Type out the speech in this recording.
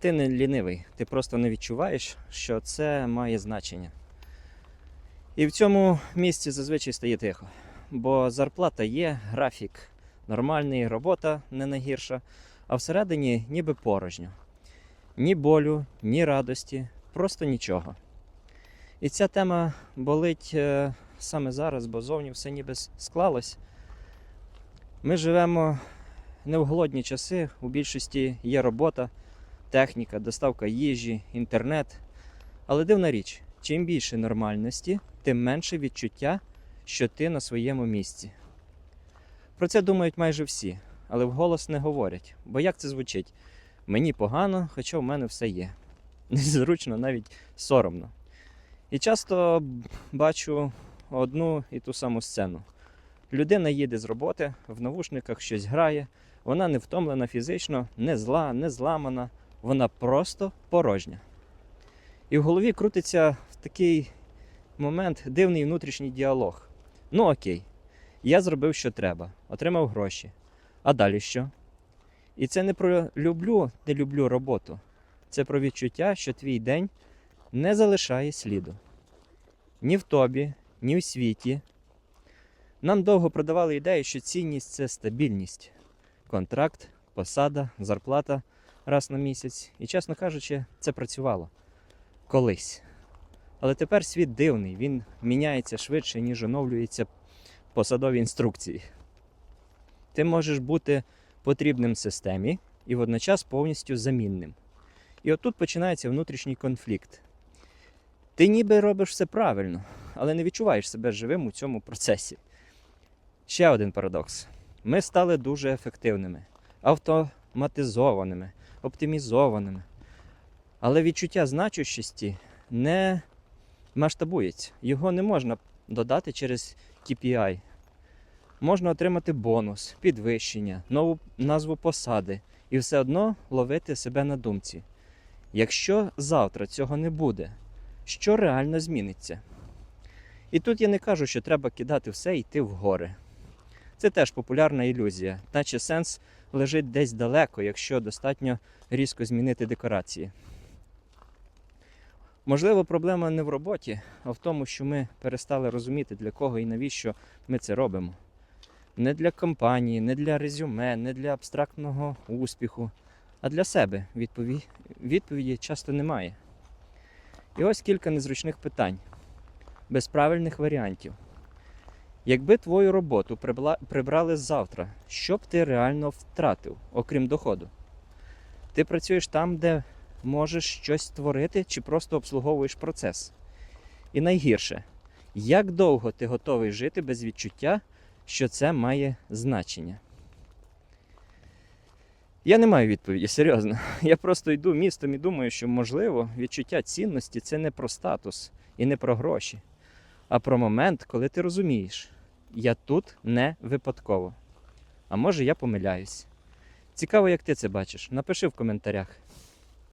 ти не лінивий, ти просто не відчуваєш, що це має значення. І в цьому місці зазвичай стає тихо, бо зарплата є, графік нормальний, робота не найгірша, а всередині ніби порожньо. Ні болю, ні радості, просто нічого. І ця тема болить е, саме зараз, бо зовні все ніби склалось. Ми живемо не в голодні часи, у більшості є робота, техніка, доставка їжі, інтернет. Але дивна річ, чим більше нормальності, тим менше відчуття, що ти на своєму місці. Про це думають майже всі, але вголос не говорять. Бо як це звучить? Мені погано, хоча в мене все є. Незручно, навіть соромно. І часто бачу одну і ту саму сцену. Людина їде з роботи, в навушниках щось грає, вона не втомлена фізично, не зла, не зламана, вона просто порожня. І в голові крутиться в такий момент дивний внутрішній діалог. Ну окей, я зробив, що треба, отримав гроші. А далі що? І це не про люблю, не люблю роботу. Це про відчуття, що твій день не залишає сліду. Ні в тобі, ні в світі. Нам довго продавали ідею, що цінність це стабільність, контракт, посада, зарплата раз на місяць. І, чесно кажучи, це працювало колись. Але тепер світ дивний, він міняється швидше, ніж оновлюються посадові інструкції. Ти можеш бути потрібним системі і водночас повністю замінним. І отут починається внутрішній конфлікт. Ти ніби робиш все правильно, але не відчуваєш себе живим у цьому процесі. Ще один парадокс: ми стали дуже ефективними, автоматизованими, оптимізованими. Але відчуття значущості не масштабується. Його не можна додати через KPI. Можна отримати бонус, підвищення, нову назву посади і все одно ловити себе на думці. Якщо завтра цього не буде, що реально зміниться? І тут я не кажу, що треба кидати все і йти в гори. Це теж популярна ілюзія, наче сенс лежить десь далеко, якщо достатньо різко змінити декорації. Можливо, проблема не в роботі, а в тому, що ми перестали розуміти, для кого і навіщо ми це робимо. Не для компанії, не для резюме, не для абстрактного успіху, а для себе відпові... відповіді часто немає. І ось кілька незручних питань, без правильних варіантів. Якби твою роботу прибрали завтра, що б ти реально втратив, окрім доходу? Ти працюєш там, де можеш щось створити, чи просто обслуговуєш процес? І найгірше, як довго ти готовий жити без відчуття, що це має значення? Я не маю відповіді, серйозно. Я просто йду містом і думаю, що можливо відчуття цінності це не про статус і не про гроші, а про момент, коли ти розумієш, я тут не випадково. А може я помиляюсь. Цікаво, як ти це бачиш. Напиши в коментарях.